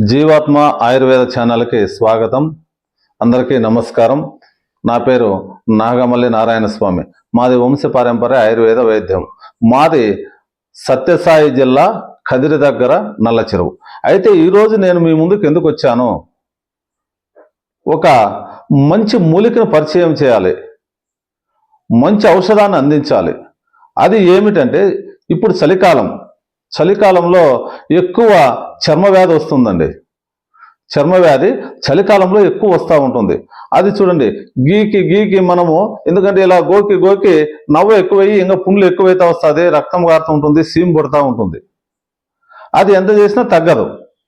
జీవాత్మ ఆయుర్వేద ఛానల్కి స్వాగతం. అందరికీ నమస్కారం. నా పేరు నాగమల్లి నారాయణ స్వామి. మాది వంశపారంపర్య ఆయుర్వేద వైద్యం. మాది సత్యసాయి జిల్లా కదిరి దగ్గర నల్ల చెరువు. అయితే ఈరోజు నేను మీ ముందుకు ఎందుకు వచ్చాను? ఒక మంచి మూలికను పరిచయం చేయాలి. మంచి ఔషధాన్ని అందించాలి. అది ఏమిటంటే ఇప్పుడు చలికాలం. చలికాలంలో ఎక్కువ చర్మవ్యాధి వస్తుందండి. చర్మవ్యాధి చలికాలంలో ఎక్కువ వస్తూ ఉంటుంది. అది చూడండి గీకి గీకి మనము ఎందుకంటే ఇలా గోకి గోకి నవ్వు ఎక్కువయ్యి ఇంకా పుండ్లు ఎక్కువైతే వస్తుంది రక్తం కారుతూ ఉంటుంది సీమ్ పుడతా ఉంటుంది. అది ఎంత చేసినా తగ్గదు.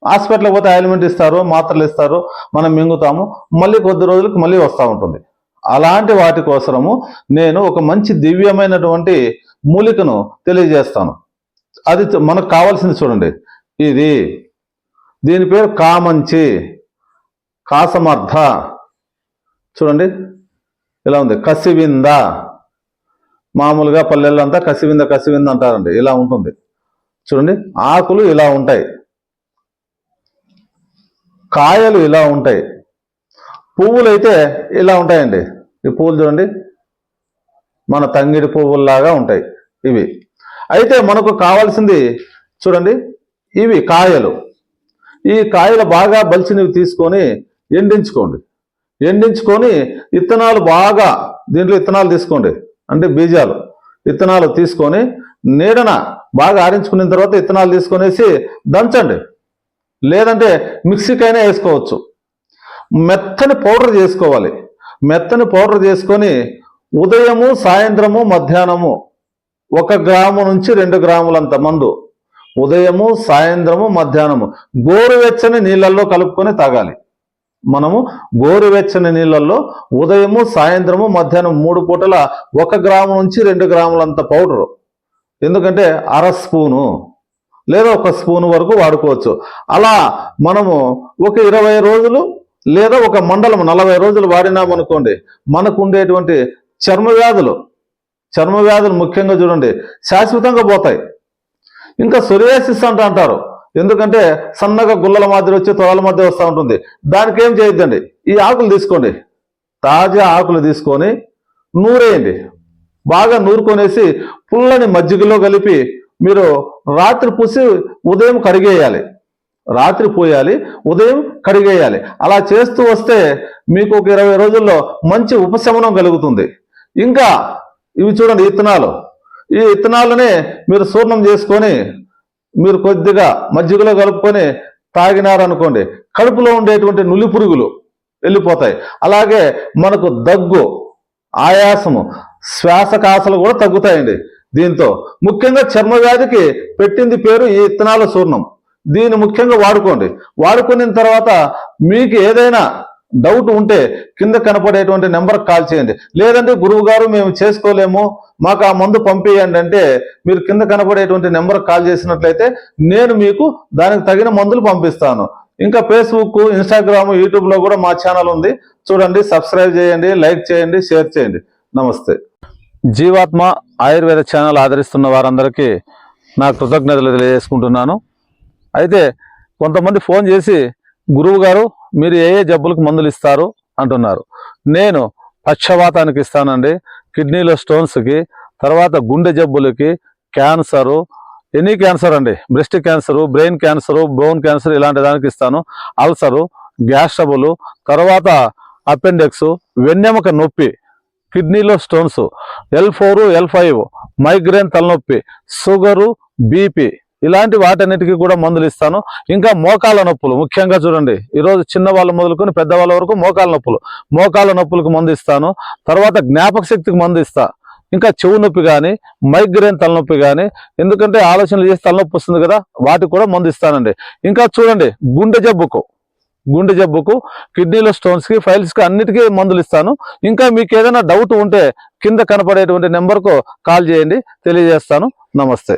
హాస్పిటల్కి పోతే ఆయిల్మెంట్ ఇస్తారు మాత్రలు ఇస్తారు మనం మింగుతాము మళ్ళీ కొద్ది రోజులకు మళ్ళీ వస్తూ ఉంటుంది. అలాంటి వాటి కోసము నేను ఒక మంచి దివ్యమైనటువంటి మూలికను తెలియజేస్తాను. అది మనకు కావాల్సింది చూడండి. ఇది దీని పేరు కామంచి కాసమర్థ. చూడండి. ఇలా ఉంది. కసివింద. మామూలుగా పల్లెళ్ళంతా కసివింద కసివింద అంటారండి. ఇలా ఉంటుంది. చూడండి. ఆకులు ఇలా ఉంటాయి. కాయలు ఇలా ఉంటాయి. పువ్వులు అయితే ఇలా ఉంటాయండి. ఈ పువ్వులు చూడండి. మన తంగిడి పువ్వుల్లాగా ఉంటాయి ఇవి. అయితే మనకు కావాల్సింది చూడండి ఇవి కాయలు. ఈ కాయలు బాగా బలిసినవి తీసుకొని ఎండించుకోండి. ఎండించుకొని ఇత్తనాలు బాగా దీంట్లో ఇత్తనాలు తీసుకోండి. అంటే బీజాలు. ఇత్తనాలు తీసుకొని నీడన బాగా ఆరించుకున్న తర్వాత ఇత్తనాలు తీసుకొనేసి దంచండి. లేదంటే మిక్సీకైనా వేసుకోవచ్చు. మెత్తని పౌడర్ చేసుకోవాలి. మెత్తని పౌడర్ చేసుకొని ఉదయము సాయంత్రము మధ్యాహ్నము ఒక గ్రాము నుంచి రెండు గ్రాములంత మందు. ఉదయము సాయంత్రము మధ్యాహ్నము. గోరువెచ్చని నీళ్ళల్లో కలుపుకొని తాగాలి. మనము గోరువెచ్చని నీళ్ళల్లో ఉదయము సాయంత్రము మధ్యాహ్నం మూడు పూటల ఒక గ్రాము నుంచి రెండు గ్రాములంత పౌడరు. ఎందుకంటే అర స్పూను లేదా ఒక స్పూన్ వరకు వాడుకోవచ్చు. అలా మనము ఒక ఇరవై రోజులు లేదా ఒక మండలం నలభై రోజులు వాడినామనుకోండి మనకు ఉండేటువంటి చర్మ వ్యాధులు చర్మ వ్యాధులు ముఖ్యంగా చూడండి. శాశ్వతంగా పోతాయి. ఇంకా సొరియాసిస్ అంట అంటారు. ఎందుకంటే సన్నగా గుల్లల మాదిరి వచ్చి తొలల మధ్య వస్తూ ఉంటుంది. దానికి ఏం చేయొద్దండి? ఈ ఆకులు తీసుకోండి. తాజా ఆకులు తీసుకొని నూరేయండి. బాగా నూరుకొనేసి పుల్లని మజ్జిగలో కలిపి మీరు రాత్రి పూసి ఉదయం కడిగేయాలి. రాత్రి పోయాలి ఉదయం కడిగేయాలి. అలా చేస్తూ వస్తే మీకు ఒక ఇరవై రోజుల్లో మంచి ఉపశమనం కలుగుతుంది. ఇంకా ఇవి చూడండి ఇత్తనాలు. ఈ ఇత్తనాలని మీరు చూర్ణం చేసుకొని మీరు కొద్దిగా మజ్జిగలో కలుపుకొని తాగినారనుకోండి కడుపులో ఉండేటువంటి నులి పురుగులు వెళ్ళిపోతాయి. అలాగే మనకు దగ్గు ఆయాసము శ్వాసకాసలు కూడా తగ్గుతాయండి దీంతో. ముఖ్యంగా చర్మ వ్యాధికి పెట్టింది పేరు ఈ ఇత్తనాల చూర్ణం దీన్ని ముఖ్యంగా వాడుకోండి. వాడుకున్న తర్వాత మీకు ఏదైనా డౌట్ ఉంటే కింద కనపడేటువంటి నెంబర్ కాల్ చేయండి. లేదంటే గురువు గారు మేము చేసుకోలేము మాకు ఆ మందు పంపేయండి అంటే మీరు కింద కనపడేటువంటి నెంబర్ కాల్ చేసినట్లయితే నేను మీకు దానికి తగిన మందులు పంపిస్తాను. ఇంకా ఫేస్బుక్ ఇన్స్టాగ్రామ్ యూట్యూబ్లో కూడా మా ఛానల్ ఉంది. చూడండి సబ్స్క్రైబ్ చేయండి లైక్ చేయండి షేర్ చేయండి. నమస్తే. జీవాత్మ ఆయుర్వేద ఛానల్ ఆదరిస్తున్న వారందరికీ నా కృతజ్ఞతలు తెలియజేసుకుంటున్నాను. అయితే కొంతమంది ఫోన్ చేసి గురువు గారు మీరు ఏ ఏ జబ్బులకు మందులు ఇస్తారు అంటున్నారు. నేను పక్షవాతానికి ఇస్తానండి. కిడ్నీలో స్టోన్స్కి తర్వాత గుండె జబ్బులకి క్యాన్సరు ఎనీ క్యాన్సర్ అండి. Breast cancer brain cancer bone cancer ఇలాంటి దానికి ఇస్తాను. అల్సరు గ్యాస్ ట్రబులు తర్వాత అపెండెక్స్ వెన్నెముక నొప్పి కిడ్నీలో stones L four L five migraine తలనొప్పి షుగరు బీపీ. ఇలాంటి వాటన్నిటికీ కూడా మందులు ఇస్తాను. ఇంకా మోకాల నొప్పులు ముఖ్యంగా చూడండి. ఈరోజు చిన్నవాళ్ళు మొదలుకొని పెద్దవాళ్ళ వరకు మోకాల నొప్పులు. మోకాల నొప్పులకు మందు ఇస్తాను. తర్వాత జ్ఞాపక శక్తికి మందు ఇస్తా. ఇంకా చెవు నొప్పి కానీ మైగ్రేన్ తలనొప్పి కానీ ఎందుకంటే ఆలోచనలు చేసి తలనొప్పి వస్తుంది కదా వాటికి కూడా మందు ఇస్తానండి. ఇంకా చూడండి గుండె జబ్బుకు గుండె జబ్బుకు కిడ్నీలో స్టోన్స్కి ఫైల్స్కి అన్నిటికీ మందులు ఇస్తాను. ఇంకా మీకు ఏదైనా డౌట్ ఉంటే కింద కనపడేటువంటి నెంబర్కు కాల్ చేయండి. తెలియజేస్తాను. నమస్తే.